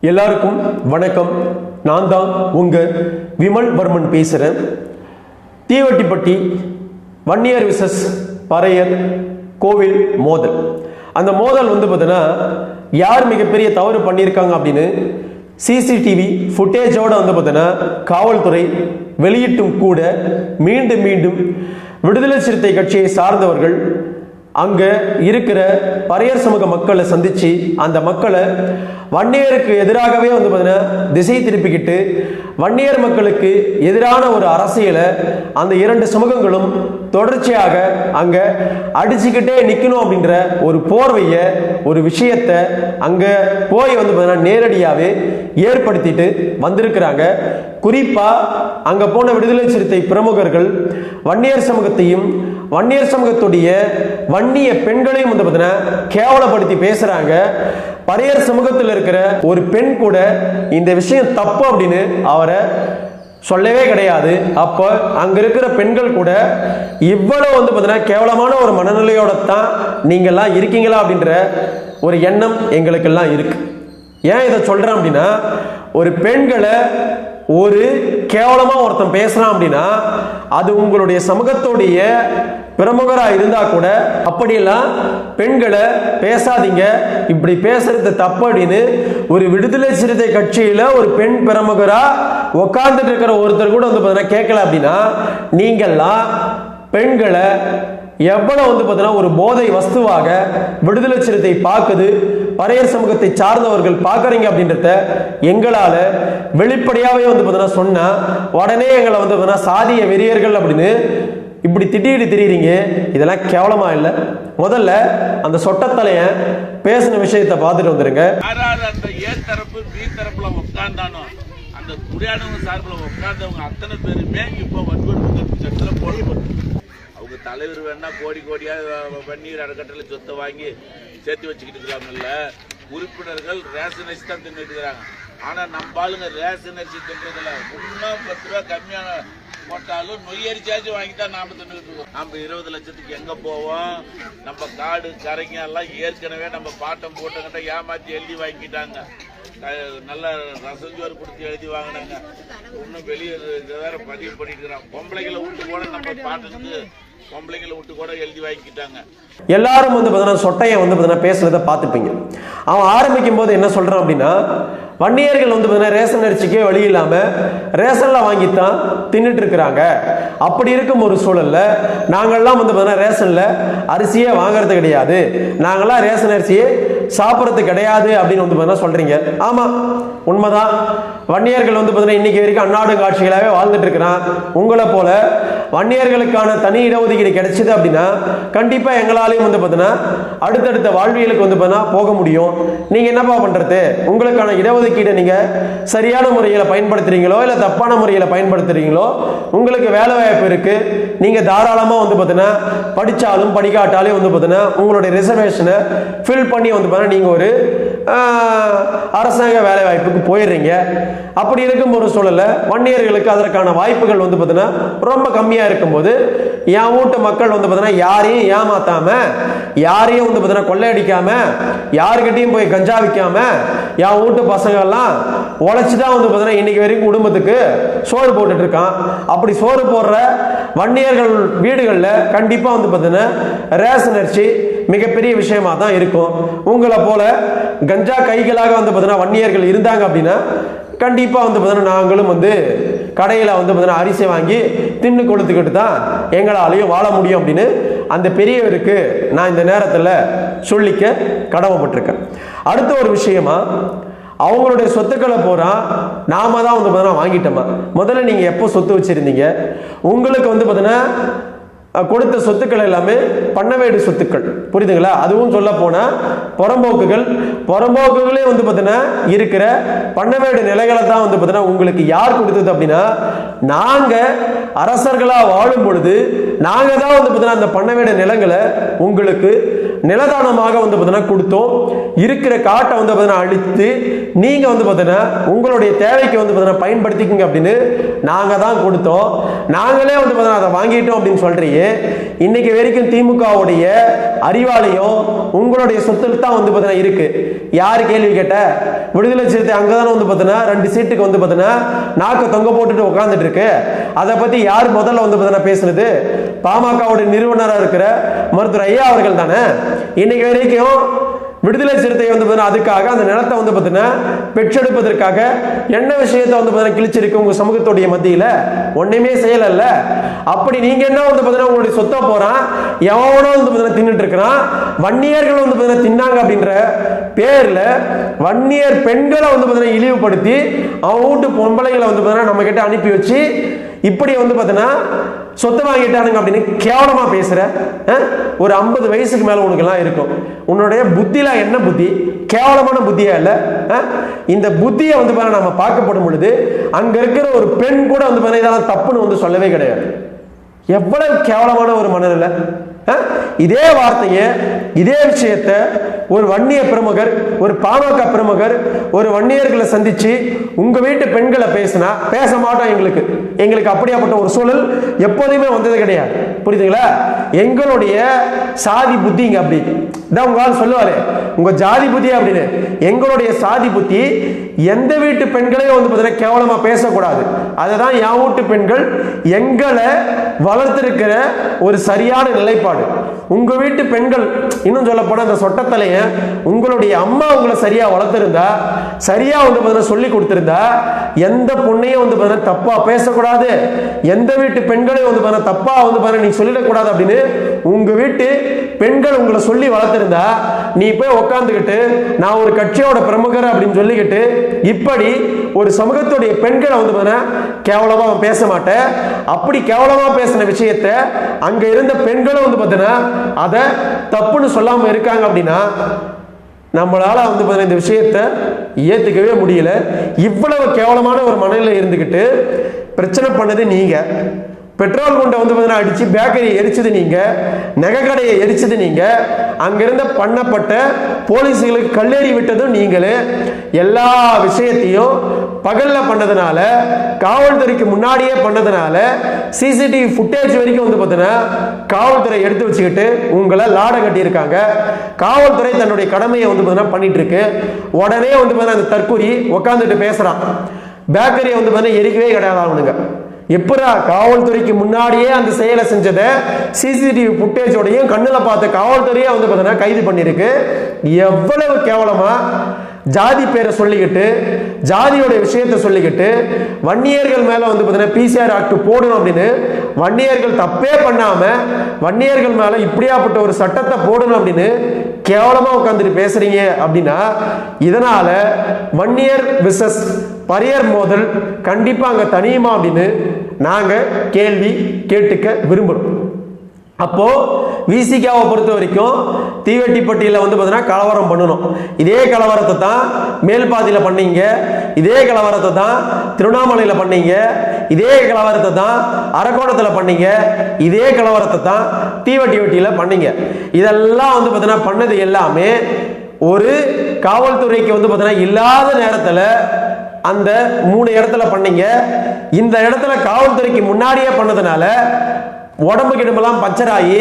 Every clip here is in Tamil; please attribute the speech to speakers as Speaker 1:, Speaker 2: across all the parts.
Speaker 1: எல்லாருக்கும் வணக்கம். நான் தான் உங்கள் விமல் வர்மன் பேசுகிறேன் தீவட்டிப்பட்டி வன்னியர் விசஸ் பறையர் கோவில் மோதல். அந்த மோதல் வந்து பார்த்தீங்கன்னா யார் மிகப்பெரிய தவறு பண்ணியிருக்காங்க அப்படின்னு சிசிடிவி ஃபுட்டேஜோடு வந்து பார்த்தீங்கன்னா காவல்துறை வெளியிட்டும் கூட மீண்டும் மீண்டும் விடுதலை சிறுத்தை கட்சியை சார்ந்தவர்கள் அங்கே இருக்கிற பறையர் சமூக மக்களை சந்தித்து அந்த மக்களை வன்னியருக்கு எதிராகவே வந்து பார்த்தீங்கன்னா திசை திருப்பிக்கிட்டு வன்னியர் மக்களுக்கு எதிரான ஒரு அரசியலை அந்த இரண்டு சமூகங்களும் தொடர்ச்சியாக அங்கே அடிச்சுக்கிட்டே நிற்கணும் அப்படின்ற ஒரு போர்வையை ஒரு விஷயத்தை அங்கே போய் வந்து பார்த்தீங்கன்னா நேரடியாகவே ஏற்படுத்திட்டு வந்திருக்கிறாங்க. குறிப்பாக அங்கே போன விடுதலை சிறுத்தை பிரமுகர்கள் வன்னியர் சமூகத்தையும் வன்னியர் சமூகத்துடைய வன்னிய பெண்களையும் வந்து பார்த்தீங்கன்னா கேவலப்படுத்தி பேசுகிறாங்க பறையர் சமூகத்தில் இருக்கிற ஒரு பெண் கூட இந்த விஷயம் தப்பு அப்படின்னு அவரை சொல்லவே கிடையாது. அப்போ அங்க இருக்கிற பெண்கள் கூட இவ்வளவு வந்து பார்த்தீங்கன்னா கேவலமான ஒரு மனநிலையோட தான் நீங்கள்லாம் இருக்கீங்களா அப்படின்ற ஒரு எண்ணம் எங்களுக்கெல்லாம் இருக்கு. ஏன் இதை சொல்றேன் அப்படின்னா ஒரு பெண்களை ஒரு கேவலமாக ஒருத்தன் பேசுகிறான் அப்படின்னா அது உங்களுடைய சமூகத்துடைய பிரமுகராக இருந்தால் கூட அப்படியெல்லாம் பெண்களை பேசாதீங்க. இப்படி பேசுறது தப்பு அப்படின்னு ஒரு விடுதலை சிறுத்தை கட்சியில் ஒரு பெண் பிரமுகராக உட்கார்ந்துட்டு இருக்கிற ஒருத்தர் கூட வந்து பார்த்தீங்கன்னா கேட்கல அப்படின்னா நீங்கள்லாம் பெண்களை எவ்வளோ வந்து பார்த்தீங்கன்னா ஒரு போதை வஸ்துவாக விடுதலை சிறுத்தை பார்க்குது பறையர் சமூகத்தை சார்ந்தவர்கள் பார்க்குறீங்க அப்படின்றத எங்களால் வெளிப்படையாகவே வந்து பார்த்தீங்கன்னா சொன்னால் உடனே எங்களை வந்து பார்த்தீங்கன்னா சாதிய வெறியர்கள் அப்படின்னு இப்படி திட்டிட்டு திரியிறீங்க இதெல்லாம் கேவலமா இல்லை? முதல்ல அந்த சொட்டத்தலையன் பேசின விஷயத்த பார்த்துட்டு வந்துருங்க.
Speaker 2: யாராரு அந்த ஏ தரப்பு பி தரப்புல உட்கார்ந்தானோ அந்த குடியானவங்க சார்பில் உட்கார்ந்தவங்க அத்தனை பேருமே இப்போ வன்கொடுமை சட்டத்துல போடப்பட்டு அவங்க தலைவர் வேணா கோடி கோடியாக அஹ், வன்னியர் அறக்கட்டளை சொத்தை வாங்கி சேர்த்து வச்சுக்கிட்டு இருக்கிறாங்கல்ல. உறுப்பினர்கள் ரேஷன் அரிசி தான் தின்னுட்டு இருக்கிறாங்க. ஆனால் நம்ம ஆளுங்க ரேஷன் அரிசி தின்றதுல இன்னும் பத்து ரூபா கம்மியான போட்டாலும் நொய்யரிச்சாச்சும் வாங்கி தான் நாம தின்னுட்டு இருக்கோம். நம்ம இருபது லட்சத்துக்கு எங்க போவோம்? நம்ம காடு கரைங்க எல்லாம் ஏற்கனவே நம்ம பாட்டம் போட்டங்கிட்ட ஏமாத்தி எழுதி வாங்கிட்டாங்க. நல்ல ரசஞ்சோறு கொடுத்து எழுதி வாங்கினாங்க. இன்னும் வெளியே வேற பதிவு பண்ணிட்டு இருக்கிறான். பொம்பளைகளை விட்டு கூட நம்ம பாட்டுக்கு பொம்பளைங்களை விட்டு கூட எழுதி வாங்கிக்கிட்டாங்க
Speaker 1: எல்லாரும் வந்து பார்த்தீங்கன்னா சொட்டையை வந்து பார்த்தீங்கன்னா பேசுனதை பார்த்துப்பீங்க. அவன் ஆரம்பிக்கும் போது என்ன சொல்றான் அப்படின்னா வன்னியர்கள் வந்து பார்த்தீங்கன்னா ரேஷன் அரிசிக்கே வழி இல்லாமல் ரேஷன்ல வாங்கித்தான் தின்னுட்டு இருக்கிறாங்க. அப்படி இருக்கும் ஒரு சூழல்ல நாங்கள்லாம் வந்து பார்த்தீங்கன்னா ரேஷனில் அரிசியே வாங்குறது கிடையாது. நாங்களாம் ரேஷன் அரிசியே சாப்பிட்றது கிடையாது அப்படின்னு வந்து பார்த்தீங்கன்னா சொல்றீங்க. ஆமா உண்மைதான். வன்னியர்கள் வந்து பார்த்தீங்கன்னா இன்னைக்கு வரைக்கும் அன்னாடு காட்சிகளாகவே வாழ்ந்துட்டு இருக்கிறான். உங்களை போல வன்னியர்களுக்கான தனி இடஒதுக்கீடு கிடைச்சிது அப்படின்னா கண்டிப்பா எங்களாலையும் வந்து பார்த்தீங்கன்னா அடுத்தடுத்த வாழ்வியலுக்கு வந்து பார்த்தீங்கன்னா போக முடியும். நீங்க என்னப்பா பண்றது? உங்களுக்கான இடஒதுக்கீடை நீங்க சரியான முறையில் பயன்படுத்துறீங்களோ இல்லை தப்பான முறையில் பயன்படுத்துறீங்களோ உங்களுக்கு வேலை வாய்ப்பு இருக்கு. நீங்க தாராளமா வந்து பார்த்தீங்கன்னா படிச்சாலும் படிக்காட்டாலே வந்து பார்த்தீங்கன்னா உங்களுடைய ரிசர்வேஷனை ஃபில் பண்ணி வந்து பார்த்தீங்கன்னா நீங்கள் ஒரு அரசாங்க வேலை வாய்ப்புக்கு போயிடுறீங்க. அப்படி இருக்கும் ஒரு சூழலில் வன்னியர்களுக்கு அதற்கான வாய்ப்புகள் வந்து பார்த்தீங்கன்னா ரொம்ப கம்மியாக இருக்கும்போது என் வீட்டு மக்கள் வந்து பார்த்தீங்கன்னா யாரையும் ஏமாத்தாம யாரையும் வந்து பார்த்தீங்கன்னா கொள்ளையடிக்காம யாருக்கிட்டையும் போய் கஞ்சா விற்காம என் வீட்டு பசங்கள்லாம் உழைச்சி தான் வந்து பார்த்தீங்கன்னா இன்னைக்கு வரைக்கும் குடும்பத்துக்கு சோறு போட்டுட்டு இருக்கான் அப்படி சோறு போடுற வன்னியர்கள் வீடுகளில் கண்டிப்பாக வந்து பார்த்தீங்கன்னா ரேஷன் அரிசி மிகப்பெரிய விஷயமா தான் இருக்கும். உங்களை போல கஞ்சா கைகளாக வந்து பார்த்தீங்கன்னா வன்னியர்கள் இருந்தாங்க அப்படின்னா கண்டிப்பாக வந்து பார்த்தீங்கன்னா நாங்களும் வந்து கடையில் வந்து பார்த்தீங்கன்னா அரிசி வாங்கி தின்னு கொடுத்துக்கிட்டு தான் எங்களாலையும் வாழ முடியும் அப்படின்னு அந்த பெரியவருக்கு நான் இந்த நேரத்தில் சொல்லிக்க கடமைப்பட்டிருக்கேன். அடுத்த ஒரு விஷயமா அவங்களுடைய சொத்துக்களை பூரா நாம தான் வந்து பார்த்தீங்கன்னா வாங்கிட்டோமா? முதல்ல நீங்கள் எப்போ சொத்து வச்சுருந்தீங்க? உங்களுக்கு வந்து பார்த்தீங்கன்னா கொடுத்த சொத்துக்கள் எல்லாமே பண்ணவேடு சொத்துக்கள். புரியுதுங்களா? அதுவும் சொல்ல போனா புறம்போக்குகள் புறம்போக்குகளே வந்து பார்த்தீங்கன்னா இருக்கிற பண்ணவேடு நிலைகளை தான் வந்து பார்த்தீங்கன்னா உங்களுக்கு யார் கொடுத்தது அப்படின்னா நாங்க அரசர்களா வாழும் பொழுது நாங்க தான் வந்து பார்த்தீங்கன்னா அந்த பண்ணவேடு நிலங்களை உங்களுக்கு நிலதானமாக வந்து பார்த்தீங்கன்னா கொடுத்தோம். இருக்கிற காட்டை வந்து பார்த்தீங்கன்னா அழித்து நீங்கள் வந்து பார்த்தீங்கன்னா உங்களுடைய தேவைக்கு வந்து பார்த்தீங்கன்னா பயன்படுத்திக்கிங்க அப்படின்னு நாங்கள் தான் கொடுத்தோம். நாங்களே வந்து பார்த்தீங்கன்னா அதை வாங்கிட்டோம் அப்படின்னு சொல்கிறீங்க இன்னைக்கு வரைக்கும் திமுகவுடைய அறிவாலயம் உங்களுடைய சொத்தில் தான் வந்து பார்த்தீங்கன்னா இருக்குது யார் கேள்வி கேட்ட? விடுதலை சிறுத்தை அங்கதானே வந்து பார்த்தீங்கன்னா ரெண்டு சீட்டுக்கு வந்து பார்த்தீங்கன்னா நாக்கு தொங்க போட்டுட்டு உட்காந்துட்டு இருக்கு. அதை பற்றி யார் முதல்ல வந்து பார்த்தீங்கன்னா பேசுனது? பாமகவுடைய நிறுவனராக இருக்கிற மருத்துவர் ஐயா அவர்கள் தானே? இன்னைக்கு வரைக்கும் விடுதலை சிறுத்தை வந்து பார்த்தீங்கன்னா அதுக்காக அந்த நிலத்தை வந்து பார்த்தீங்கன்னா பெற்றெடுப்பதற்காக என்ன விஷயத்தை வந்து பார்த்தீங்கன்னா கிழிச்சிருக்கு உங்கள் சமூகத்துடைய மத்தியில்? ஒன்றுமே செய்யலல்ல. அப்படி நீங்கள் என்ன வந்து பார்த்தீங்கன்னா உங்களுடைய சொத்தை போகிறான் எவனோ வந்து பார்த்தீங்கன்னா தின்னுட்டு இருக்கிறான். வன்னியர்கள் வந்து பார்த்தீங்கன்னா தின்னாங்க அப்படின்ற பேரில் வன்னியர் பெண்களை வந்து பார்த்தீங்கன்னா இழிவுபடுத்தி அவன் வீட்டு பொம்பளைகளை வந்து பார்த்தீங்கன்னா நம்ம கிட்ட அனுப்பி வச்சு இப்படி வந்து பார்த்தீங்கன்னா சொத்து வாங்கிட்டானுங்க அப்படின்னு கேவலமா பேசுற ஒரு ஐம்பது வயசுக்கு மேல உனக்கு எல்லாம் இருக்கும். உன்னுடைய புத்தியில என்ன புத்தி? கேவலமான புத்தியா இல்ல இந்த புத்தியை வந்து பாருங்க நம்ம பார்க்கப்படும் பொழுது அங்க இருக்கிற ஒரு பெண் கூட வந்து பாருங்க இதெல்லாம் தப்புன்னு வந்து சொல்லவே கிடையாது. எவ்வளவு கேவலமான ஒரு மனநிலை இதே வார்த்தையை இதே விஷயத்த ஒரு வன்னிய பிரமுகர் ஒரு பாமக பிரமுகர் ஒரு வன்னியர்களை சந்திச்சு உங்க வீட்டு பெண்களை பேசினா பேச மாட்டோம் எங்களுக்கு. எங்களுக்கு அப்படியாப்பட்ட ஒரு சூழல் எப்போதுமே வந்தது கிடையாது. புரியுதுங்களா? எங்களுடைய சாதி புத்திங்க அப்படி. இதான் உங்களால் சொல்லுவாரு. உங்க ஜாதி புத்தி அப்படின்னு. எங்களுடைய சாதி புத்தி எந்த வீட்டு பெண்களையும் வந்து பார்த்தீங்கன்னா கேவலமா பேசக்கூடாது. அதுதான் என் வீட்டு பெண்கள் எங்களை வளர்த்திருக்கிற ஒரு சரியான நிலைப்பாடு. உங்க வீட்டு பெண்கள் இன்னும் சொல்ல அந்த சொட்டத்தலையை உங்களுடைய அம்மா உங்களை சரியா வளர்த்துருந்தா சரியா வந்து பார்த்தீங்கன்னா சொல்லி கொடுத்திருந்தா எந்த பொண்ணையும் வந்து பார்த்தீங்கன்னா தப்பாக பேசக்கூடாது. எந்த வீட்டு பெண்களையும் வந்து பார்த்தீங்கன்னா தப்பாக வந்து பார்த்தீங்கன்னா நீ சொல்லிடக்கூடாது அப்படின்னு உங்க வீட்டு பெண்கள் உங்களை சொல்லி வளர்த்துருந்தா நீ போய் உட்காந்துக்கிட்டு நான் ஒரு கட்சியோட பிரமுகர் அப்படின்னு சொல்லிக்கிட்டு இப்படி ஒரு சமூகத்துடைய பெண்களை வந்து பார்த்தீங்கன்னா கேவலமாக அவன் பேச மாட்டேன் அப்படி கேவலமாக பேசின விஷயத்த அங்கே இருந்த பெண்களும் வந்து பார்த்தீங்கன்னா அதை தப்புன்னு சொல்லாமல் இருக்காங்க அப்படின்னா நம்மளால் வந்து பார்த்தீங்கன்னா இந்த விஷயத்த ஏற்றுக்கவே முடியல. இவ்வளவு கேவலமான ஒரு மனநிலை இருந்துக்கிட்டு பிரச்சனை பண்ணது நீங்கள் பெட்ரோல் குண்டை வந்து பார்த்தீங்கன்னா அடித்து பேக்கரியை எரிச்சது நீங்கள் நகை கடையை எரிச்சது நீங்கள் அங்கேருந்து பண்ணப்பட்ட போலீஸுகளுக்கு கல்லேறி விட்டதும் நீங்களே. எல்லா விஷயத்தையும் பகலில் பண்ணதுனால காவல்துறைக்கு முன்னாடியே பண்ணதுனால சிசிடிவி ஃபுட்டேஜ் வரைக்கும் வந்து பார்த்தீங்கன்னா காவல்துறை எடுத்து வச்சுக்கிட்டு உங்களை லாட கட்டியிருக்காங்க. காவல்துறை தன்னுடைய கடமையை வந்து பார்த்தீங்கன்னா பண்ணிட்டு இருக்கு உடனே வந்து பார்த்தீங்கன்னா அந்த தற்கூரி உட்காந்துட்டு பேசுகிறான் பேக்கரியை வந்து பார்த்தீங்கன்னா எரிக்கவே கிடையாது அவனுங்க. எப்படா காவல்துறைக்கு முன்னாடியே அந்த செயலை செஞ்சதை சிசிடிவி ஃபுட்டேஜோடையும் கண்ணில் பார்த்த காவல்துறையே வந்து பார்த்தீங்கன்னா கைது பண்ணியிருக்கு. எவ்வளவு கேவலமா ஜாதி பேரை சொல்லிக்கிட்டு ஜாதியோட விஷயத்தை சொல்லிக்கிட்டு வன்னியர்கள் மேல வந்து பார்த்தீங்கன்னா பிசிஆர் ஆக்ட் போடணும் அப்படின்னு வன்னியர்கள் தப்பே பண்ணாம வன்னியர்கள் மேல இப்படியாப்பட்ட ஒரு சட்டத்தை போடணும் அப்படின்னு கேவலமா உட்காந்துட்டு பேசுறீங்க அப்படின்னா இதனால வன்னியர் விசஸ் பரியர் மோதல் கண்டிப்பா அங்க தனியுமா அப்படின்னு நாங்கள் கேள்வி கேட்டுக்க விரும்புகிறோம் அப்போது விசிகாவை பொறுத்த வரைக்கும் தீவெட்டிப்பட்டியில் வந்து பார்த்தீங்கன்னா கலவரம் பண்ணணும். இதே கலவரத்தை தான் மேல்பாதியில் பண்ணீங்க. இதே கலவரத்தை தான் திருவண்ணாமலையில் பண்ணீங்க. இதே கலவரத்தை தான் அரக்கோணத்தில் பண்ணீங்க. இதே கலவரத்தை தான் தீவட்டி வெட்டியில் பண்ணீங்க. இதெல்லாம் வந்து பார்த்தீங்கன்னா பண்ணது எல்லாமே ஒரு காவல்துறைக்கு வந்து பார்த்தீங்கன்னா இல்லாத நேரத்தில் அந்த மூணு இடத்துல பண்ணீங்க. இந்த இடத்துல காவல்துறைக்கு முன்னாடியே பண்ணதுனால உடம்பு கிடமெல்லாம் பச்சராகி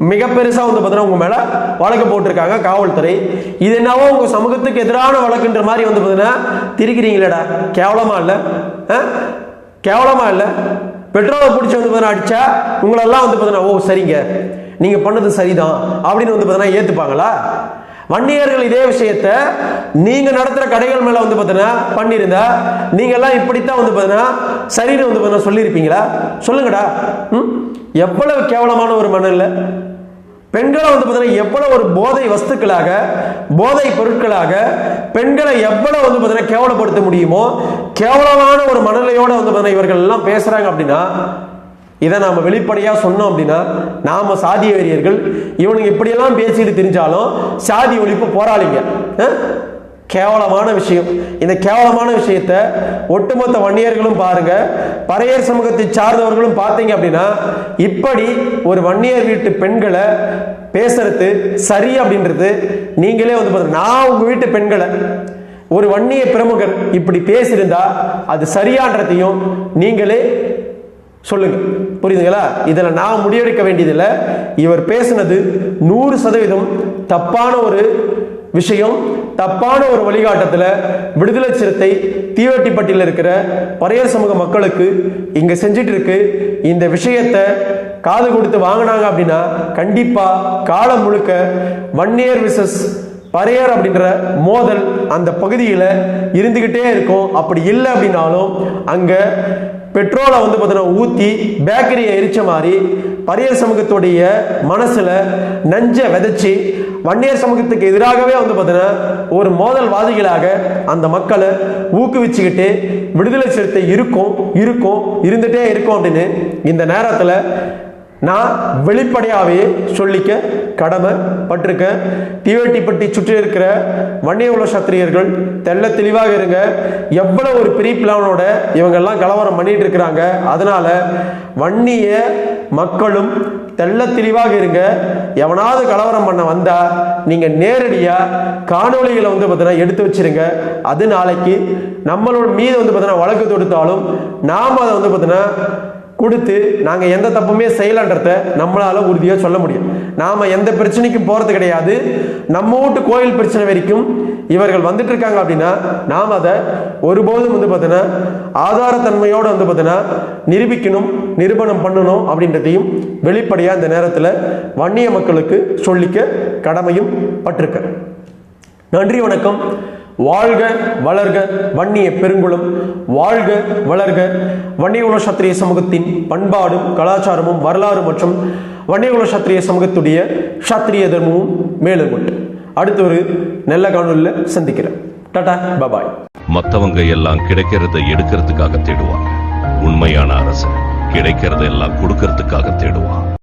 Speaker 1: மிக பெருசாக வந்து பார்த்தீங்கன்னா உங்கள் மேலே வழக்கு போட்டிருக்காங்க காவல்துறை. இது என்னவோ உங்கள் சமூகத்துக்கு எதிரான வழக்குன்ற மாதிரி வந்து பார்த்தீங்கன்னா திரிக்கிறீங்களேடா கேவலமாக இல்லை. ஆ? கேவலமாக இல்லை. பெட்ரோலை பிடிச்சி வந்து பார்த்தீங்கன்னா அடித்தா உங்களெல்லாம் வந்து பார்த்தீங்கன்னா ஓ சரிங்க. நீங்கள் பண்ணது சரிதான். அப்படின்னு வந்து பார்த்தீங்கன்னா ஏற்றுப்பாங்களா வன்னியர்கள் இதே விஷயத்த நீங்க நடத்துற கடைகள் மேல வந்து பார்த்தீங்கன்னா பண்ணியிருந்தா நீங்க எல்லாம் இப்படித்தான் வந்து பார்த்தீங்கன்னா சரின்னு வந்து பார்த்தீங்கன்னா சொல்லியிருப்பீங்களா? சொல்லுங்கடா. ம்? எவ்வளவு கேவலமான ஒரு மனநிலை. பெண்களை வந்து பார்த்தீங்கன்னா எவ்வளோ ஒரு போதை வஸ்துக்களாக போதை பொருட்களாக பெண்களை எவ்வளோ வந்து பார்த்தீங்கன்னா கேவலப்படுத்த முடியுமோ கேவலமான ஒரு மனநிலையோடு வந்து பார்த்தீங்கன்னா இவர்கள் எல்லாம் பேசுகிறாங்க அப்படின்னா இதை நாம் வெளிப்படையாக சொன்னோம் அப்படின்னா நாம் சாதிய வெறியர்கள் இவனுங்க இப்படியெல்லாம் பேசிட்டு தெரிஞ்சாலும் சாதி ஒழிப்பு போராளிங்க. கேவலமான விஷயம். இந்த கேவலமான விஷயத்த ஒட்டுமொத்த வன்னியர்களும் பாருங்க. பறையர் சமூகத்தை சார்ந்தவர்களும் பார்த்தீங்க அப்படின்னா இப்படி ஒரு வன்னியர் வீட்டு பெண்களை பேசுறது சரி அப்படின்றது நீங்களே வந்து பாருங்க. நான் உங்க வீட்டு பெண்களை ஒரு வன்னிய பிரமுகர் இப்படி பேசியிருந்தா அது சரியான்றதையும் நீங்களே சொல்லுங்க. புரியுதுங்களா? இதில் நான் முடிவெடுக்க வேண்டியதில்லை. இவர் பேசுனது நூறு சதவீதம் தப்பான ஒரு விஷயம் தப்பான ஒரு வழிகாட்டத்தில் விடுதலை சிறுத்தை தீவட்டிப்பட்டியில் இருக்கிற பறையர் சமூக மக்களுக்கு இங்கே செஞ்சிட்டு இருக்கு இந்த விஷயத்தை காது கொடுத்து வாங்கினாங்க அப்படின்னா கண்டிப்பாக காலம் முழுக்க வன்னியர் விசஸ் பறையர் அப்படின்ற மோதல் அந்த பகுதியில் இருந்துக்கிட்டே இருக்கும். அப்படி இல்லை அப்படின்னாலும் அங்கே பெட்ரோலை வந்து பார்த்தீங்கன்னா ஊற்றி பேக்கரியை எரிச்ச மாதிரி பரியர் சமூகத்துடைய மனசில் நஞ்சை விதைச்சி வன்னியர் சமூகத்துக்கு எதிராகவே வந்து பார்த்தீங்கன்னா ஒரு மோதல்வாதிகளாக அந்த மக்களை ஊக்குவிச்சுக்கிட்டு விடுதலை சிறுத்தை இருக்கும் இருக்கும் இருந்துகிட்டே இருக்கும் அப்படின்னு இந்த நேரத்தில் நான் வெளிப்படையாகவே சொல்லிக்க கடமைப்பட்டிருக்கேன் தீவட்டிப்பட்டி சுற்றி இருக்கிற வன்னிய உள்ள சத்திரியர்கள் தெள்ள தெளிவாக இருங்க. எவ்வளவு ஒரு பெரிய பிளானோட இவங்கெல்லாம் கலவரம் பண்ணிட்டு இருக்கிறாங்க. அதனால வன்னிய மக்களும் தெள்ள தெளிவாக இருங்க. எவனாவது கலவரம் பண்ண வந்தா நீங்க நேரடியாக காணொளிகளை வந்து பார்த்தீங்கன்னா எடுத்து வச்சிருங்க. அது நாளைக்கு நம்மளோட மீது வந்து பார்த்தீங்கன்னா வழக்கு தொடுத்தாலும் நாம் அதை வந்து பார்த்தீங்கன்னா கொடுத்து நாங்கள் எந்த தப்புமே செய்யலன்றத நம்மளால் உறுதியாக சொல்ல முடியும். நாம் எந்த பிரச்சனைக்கும் போகிறது கிடையாது. நம்ம வீட்டு கோயில் பிரச்சனை வரைக்கும் இவர்கள் வந்துட்டு இருக்காங்க அப்படின்னா நாம் அதை ஒருபோதும் வந்து பார்த்தீங்கன்னா ஆதாரத்தன்மையோடு வந்து பார்த்தீங்கன்னா நிரூபிக்கணும் நிரூபணம் பண்ணணும் அப்படின்றதையும் வெளிப்படையாக இந்த நேரத்தில் வன்னிய மக்களுக்கு சொல்லிக்க கடமையும் பட்டிருக்க. நன்றி வணக்கம். வாழ்க வளர்க வன்னிய பெருங்குளம். வாழ்க வளர்க வன்னியகுல சத்திரிய சமூகத்தின் பண்பாடும் கலாச்சாரமும் வரலாறு மற்றும் வன்னியகுல சத்திரிய சமூகத்துடைய சத்திரிய தர்மமும் மேலும் கொண்டு அடுத்த ஒரு நல்ல காணொலியில் சந்திக்கிறேன். Tata bye.
Speaker 3: மத்தவங்க எல்லாம் கிடைக்கிறத எடுக்கிறதுக்காக தேடுவாங்க. உண்மையான அரசு கிடைக்கிறத எல்லாம் கொடுக்கறதுக்காக தேடுவான்.